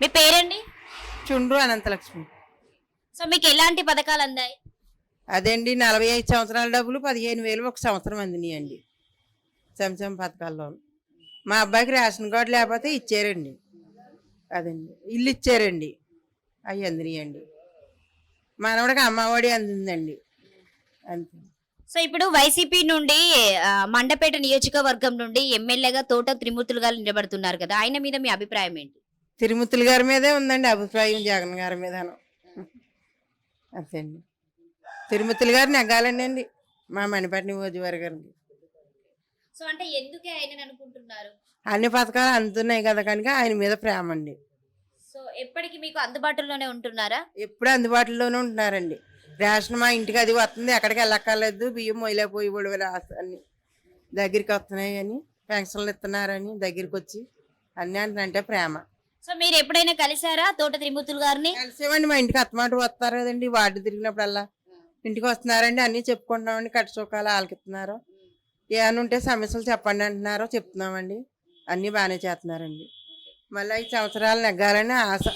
మీ పేరండి? చుండ్రు అనంతలక్ష్మి. సో మీకు ఎలాంటి పథకాలు అందాయి? అదేండి నలభై ఐదు సంవత్సరాల డబ్బులు పదిహేను వేలు ఒక సంవత్సరం అందినాయండి. సంక్షేమ పథకాల్లో. మా అబ్బాయికి రేషన్ కార్డు లేకపోతే ఇచ్చారండి. అదండి ఇల్లు ఇచ్చారండి. అవి అందినాయండి. మనవడికి అమ్మఒడి అందిందండి. అంతే. సో ఇప్పుడు వైసీపీ నుండి మండపేట నియోజకవర్గం నుండి ఎమ్మెల్యేగా తోట త్రిమూర్తులు గారు నిలబడుతున్నారు కదా ఆయన మీద మీ అభిప్రాయం ఏంటి? తిరుమతులు గారి మీదే ఉందండి అభిప్రాయం జగన్ గారి మీదను. అంతే అండి తిరుమతులు గారు నెగ్గాలండి అండి మా మణిపేట నియోజకవర్గానికి. సో అంటే ఎందుకే ఆయన అనుకుంటున్నారు? అన్ని పథకాలు అందుతున్నాయి కదా కనుక ఆయన మీద ప్రేమ అండి. సో ఎప్పటికి మీకు అందుబాటులోనే ఉంటున్నారా? ఎప్పుడు అందుబాటులోనే ఉంటున్నారండి. రేషన్ మా ఇంటికి అది వస్తుంది ఎక్కడికి వెళ్ళక్కర్లేదు బియ్యం మొయ్యలేకపోయి కూడా అన్ని దగ్గరికి వస్తున్నాయి అని పెన్షన్లు ఇస్తున్నారని దగ్గరికి వచ్చి అన్నీ అంటే ప్రేమ. సో మీరు ఎప్పుడైనా కలిసారా తోట త్రిమూర్తులు గారిని? కలిసేవండి మా ఇంటికి అత్తమాట వస్తారు కదండి వార్డు తిరిగినప్పుడల్లా. ఇంటికి వస్తున్నారండి అన్నీ చెప్పుకుంటున్నామండి కట్ట సుఖాలు ఆలకిస్తున్నారు ఏమైనా ఉంటే సమస్యలు చెప్పండి అంటున్నారో చెప్తున్నామండి. అన్నీ బాగానే చేస్తున్నారండి. మళ్ళీ ఐదు సంవత్సరాలు నెగ్గాలని ఆశ.